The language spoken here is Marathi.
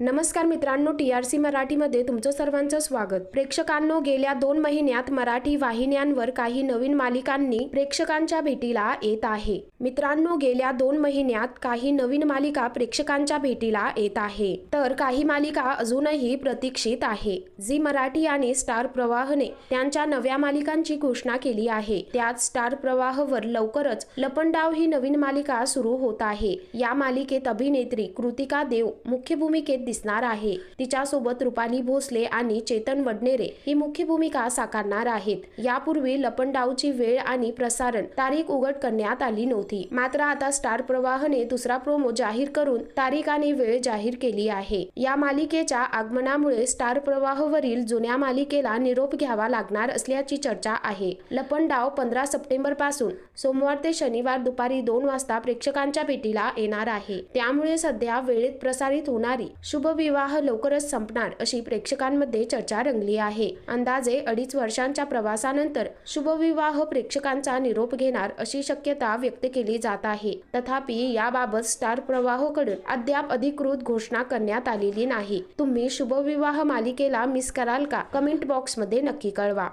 नमस्कार मित्रांनो टी आर सी मराठीमध्ये तुमचं सर्वांचं स्वागत. प्रेक्षकांनो गेल्या दोन महिन्यात मराठी वाहिन्यांवर काही नवीन मालिकांनी प्रेक्षकांच्या भेटीला येत आहे. मित्रांनो गेल्या दोन महिन्यात काही नवीन मालिका प्रेक्षकांच्या भेटीला येत आहे. तर काही मालिका अजूनही प्रतीक्षित आहे. झी मराठी आणि स्टार प्रवाहने त्यांच्या नव्या मालिकांची घोषणा केली आहे. त्यात स्टार प्रवाहवर लवकरच लपंडाव ही नवीन मालिका सुरू होत आहे. या मालिकेत अभिनेत्री कृतिका देव मुख्य भूमिकेत दिसणार आहे. तिच्यासोबत रुपाली भोसले आणि चेतन वडनेरे ही मुख्य भूमिका साकारणार आहेत. यापूर्वी लपंडावची वेळ आणि प्रसारण तारीख उघड करण्यात आली नव्हती. मात्र आता स्टार प्रवाहने दुसरा प्रोमो जाहीर करून तारीख आणि वेळ जाहीर केली आहे. या मालिकेच्या आगमनामुळे स्टार प्रवाहवरील जुन्या मालिकेला निरोप घ्यावा लागणार असल्याची चर्चा आहे. लपंडाव पंधरा सप्टेंबरपासून सोमवार ते शनिवार दुपारी दोन वाजता प्रेक्षकांच्या भेटीला येणार आहे. त्यामुळे सध्या वेळेत प्रसारित होणारी शुभविवाह लवकरच संपणार अशी प्रेक्षकांमध्ये चर्चा रंगली आहे. अंदाजे अडीच वर्षांच्या प्रवासानंतर शुभविवाह प्रेक्षकांचा निरोप घेणार अशी शक्यता व्यक्त केली जात आहे. तथापि याबाबत स्टार प्रवाहकडून अद्याप अधिकृत घोषणा करण्यात आलेली नाही. तुम्ही शुभविवाह मालिकेला मिस कराल का? कमेंट बॉक्समध्ये नक्की कळवा.